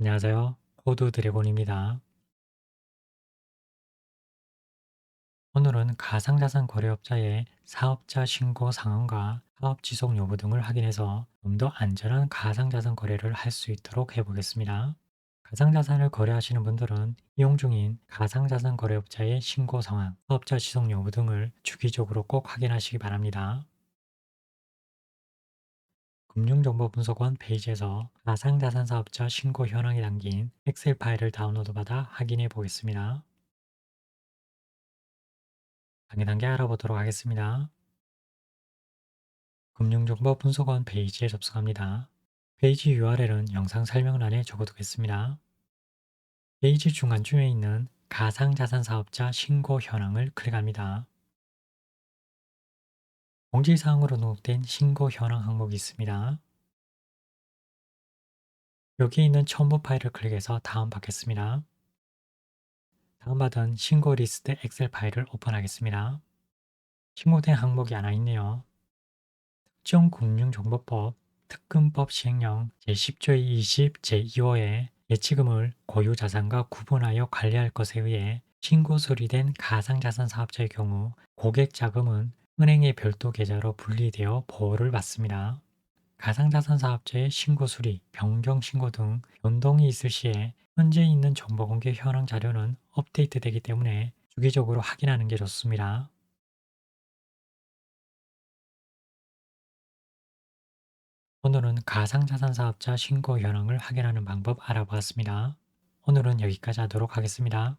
안녕하세요. 코드 드래곤입니다. 오늘은 가상자산 거래업자의 사업자 신고 상황과 사업 지속 여부 등을 확인해서 좀 더 안전한 가상자산 거래를 할 수 있도록 해보겠습니다. 가상자산을 거래하시는 분들은 이용 중인 가상자산 거래업자의 신고 상황, 사업자 지속 여부 등을 주기적으로 꼭 확인하시기 바랍니다. 금융정보분석원 페이지에서 가상자산 사업자 신고 현황이 담긴 엑셀 파일을 다운로드 받아 확인해 보겠습니다. 단계 단계 알아보도록 하겠습니다. 금융정보분석원 페이지에 접속합니다. 페이지 URL은 영상 설명란에 적어두겠습니다. 페이지 중간쯤에 있는 가상자산 사업자 신고 현황을 클릭합니다. 공지사항으로 등록된 신고 현황 항목이 있습니다. 여기 있는 첨부 파일을 클릭해서 다운받겠습니다. 다운받은 신고 리스트 엑셀 파일을 오픈하겠습니다. 신고된 항목이 하나 있네요. 특정금융정보법 특근법 시행령 제10조 20 제2호에 예치금을 고유자산과 구분하여 관리할 것에 의해 신고 수리된 가상자산 사업자의 경우 고객 자금은 은행의 별도 계좌로 분리되어 보호를 받습니다. 가상자산 사업자의 신고 수리, 변경 신고 등 변동이 있을 시에 현재 있는 정보 공개 현황 자료는 업데이트되기 때문에 주기적으로 확인하는 게 좋습니다. 오늘은 가상자산 사업자 신고 현황을 확인하는 방법 알아보았습니다. 오늘은 여기까지 하도록 하겠습니다.